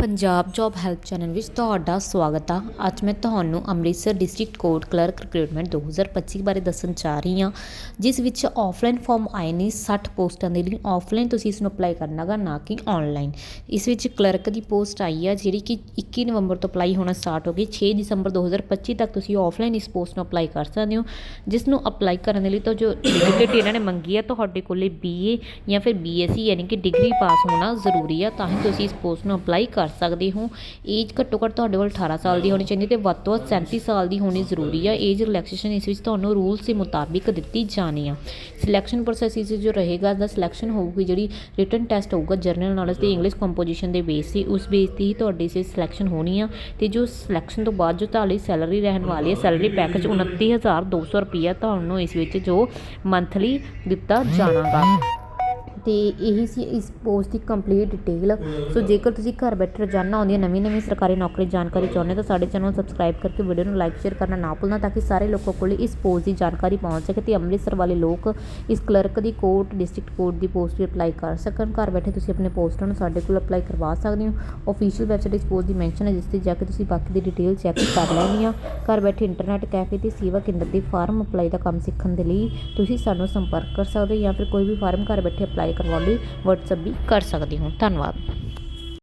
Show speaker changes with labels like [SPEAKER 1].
[SPEAKER 1] Punjab job help channel ਵਿੱਚ ਤੁਹਾਡਾ ਸਵਾਗਤ ਆ। ਅੱਜ ਮੈਂ ਤੁਹਾਨੂੰ Amritsar district court clerk recruitment 2025 ਬਾਰੇ ਦੱਸਣ ਜਾ ਰਹੀ ਹਾਂ, ਜਿਸ ਵਿੱਚ ਆਫਲਾਈਨ ਫਾਰਮ ਆਏ ਨੇ 60 ਪੋਸਟਾਂ ਦੇ ਲਈ। ਆਫਲਾਈਨ ਤੁਸੀਂ ਇਸ ਨੂੰ ਅਪਲਾਈ ਕਰਨਾਗਾ ਨਾ ਕਿ ਆਨਲਾਈਨ ਇਸ ਵਿੱਚ ਕਲਰਕ ਦੀ ਪੋਸਟ ਆਈ ਆ, ਜਿਹੜੀ ਕਿ 21 ਨਵੰਬਰ ਤੋਂ ਅਪਲਾਈ ਹੋਣਾ ਸਟਾਰਟ ਹੋ ਗਈ। 6 ਦਸੰਬਰ 2025 ਤੱਕ ਤੁਸੀਂ ਆਫਲਾਈਨ ਇਸ ਪੋਸਟ ਨੂੰ ਅਪਲਾਈ ਕਰ ਸਕਦੇ ਹੋ। ਜਿਸ ਨੂੰ ਅਪਲਾਈ ਕਰਨ ਦੇ ਲਈ ਤਾਂ ਜੋ ਡਿਗਰੀ ਇਹਨਾਂ ਨੇ ਮੰਗੀ ਆ, ਤੁਹਾਡੇ ਕੋਲੇ ਬੀਏ ਜਾਂ ਫਿਰ ਬੀਐਸਸੀ ਯਾਨੀ ਕਿ ਡਿਗਰੀ ਪਾਸ ਹੋਣਾ ਜ਼ਰੂਰੀ ਆ, ਤਾਂ ਹੀ ਤੁਸੀਂ ਇਸ ਪੋਸਟ ਨੂੰ ਅਪਲਾਈ ਕਰ ਸਕਦੇ ਹੋ। ਏਜ ਘੱਟੋ ਘੱਟ ਤੁਹਾਡੇ ਕੋਲ 18 ਸਾਲ ਦੀ ਹੋਣੀ ਚਾਹੀਦੀ ਤੇ ਵੱਧ ਤੋਂ ਵੱਧ 37 ਸਾਲ ਦੀ ਹੋਣੀ ਜ਼ਰੂਰੀ ਆ। ਏਜ ਰਿਲੈਕਸੇਸ਼ਨ ਇਸ ਵਿੱਚ ਤੁਹਾਨੂੰ ਰੂਲਸ ਦੇ ਮੁਤਾਬਿਕ ਦਿੱਤੀ ਜਾਣੀ ਆ। ਸਿਲੈਕਸ਼ਨ ਪ੍ਰੋਸੈਸ ਇਸ ਜੋ ਰਹੇਗਾ ਦਾ ਸਿਲੈਕਸ਼ਨ ਹੋਊਗੀ ਜਿਹੜੀ ਰਿਟਨ ਟੈਸਟ ਹੋਊਗਾ ਜਰਨਲ ਨੌਲੇਜ ਤੇ ਇੰਗਲਿਸ਼ ਕੰਪੋਜੀਸ਼ਨ ਦੇ ਬੇਸ ਤੇ, ਉਸ ਬੇਸ ਤੇ ਹੀ ਤੁਹਾਡੀ ਸੇ ਸਿਲੈਕਸ਼ਨ ਹੋਣੀ ਆ। ਤੇ ਜੋ ਸਿਲੈਕਸ਼ਨ ਤੋਂ ਬਾਅਦ ਜੋ ਤੁਹਾਡੀ ਸੈਲਰੀ ਰਹਿਣ ਵਾਲੀ ਹੈ ਸੈਲਰੀ ਪੈਕੇਜ 29200 ਰੁਪਈਆ ਤੁਹਾਨੂੰ ਇਸ ਵਿੱਚ ਜੋ ਮੰਥਲੀ ਦਿੱਤਾ ਜਾਣਾਗਾ। ਅਤੇ ਇਹੀ ਸੀ, ਇਸ ਪੋਸਟ ਦੀ ਕੰਪਲੀਟ ਡਿਟੇਲ ਸੋ ਜੇਕਰ ਤੁਸੀਂ ਘਰ ਬੈਠੇ ਰੋਜ਼ਾਨਾ ਆਉਂਦੀਆਂ ਨਵੀਂ ਨਵੀਂ ਸਰਕਾਰੀ ਨੌਕਰੀ ਜਾਣਕਾਰੀ ਚਾਹੁੰਦੇ ਹੋ, ਤਾਂ ਸਾਡੇ ਚੈਨਲ ਨੂੰ ਸਬਸਕ੍ਰਾਈਬ ਕਰਕੇ ਵੀਡੀਓ ਨੂੰ ਲਾਈਕ ਸ਼ੇਅਰ ਕਰਨਾ ਨਾ ਭੁੱਲਣਾ, ਤਾਂ ਕਿ ਸਾਰੇ ਲੋਕਾਂ ਕੋਲ ਇਸ ਪੋਸਟ ਦੀ ਜਾਣਕਾਰੀ ਪਹੁੰਚ ਸਕੇ ਤੇ ਅੰਮ੍ਰਿਤਸਰ ਵਾਲੇ ਲੋਕ ਇਸ ਕਲਰਕ ਦੀ ਕੋਰਟ ਡਿਸਟ੍ਰਿਕਟ ਕੋਰਟ ਦੀ ਪੋਸਟ ਵੀ ਅਪਲਾਈ ਕਰ ਸਕਣ। ਘਰ ਬੈਠੇ ਤੁਸੀਂ ਆਪਣੇ ਪੋਸਟਾਂ ਨੂੰ ਸਾਡੇ ਕੋਲ ਅਪਲਾਈ ਕਰਵਾ ਸਕਦੇ ਹੋ। ਅਫੀਸ਼ੀਅਲ ਵੈਬਸਾਈਟ ਇਸ ਪੋਸਟ ਦੀ ਮੈਂਸ਼ਨ ਹੈ, ਜਿਸ ਤੇ ਜਾ ਕੇ ਤੁਸੀਂ ਬਾਕੀ ਦੀ ਡਿਟੇਲ ਚੈੱਕ ਕਰ ਲੈਣੀ ਆ ਘਰ ਬੈਠੇ ਇੰਟਰਨੈਟ ਕੈਫੇ ਤੇ ਸੇਵਾ ਕੇਂਦਰ ਦੇ ਫਾਰਮ ਅਪਲਾਈ ਦਾ ਕੰਮ ਸਿੱਖਣ ਦੇ ਲਈ ਤੁਸੀਂ ਸਾਨੂੰ ਸੰਪਰਕ ਕਰ ਸਕਦੇ ਹੋ ਜਾਂ ਫਿਰ ਕੋਈ ਵੀ ਫਾਰਮ ਘਰ ਬੈਠੇ ਅਪਲਾਈ ਕਰਵਾਉਣ ਲਈ WhatsApp ਵੀ ਕਰ ਸਕਦੇ ਹੋ। ਧੰਨਵਾਦ।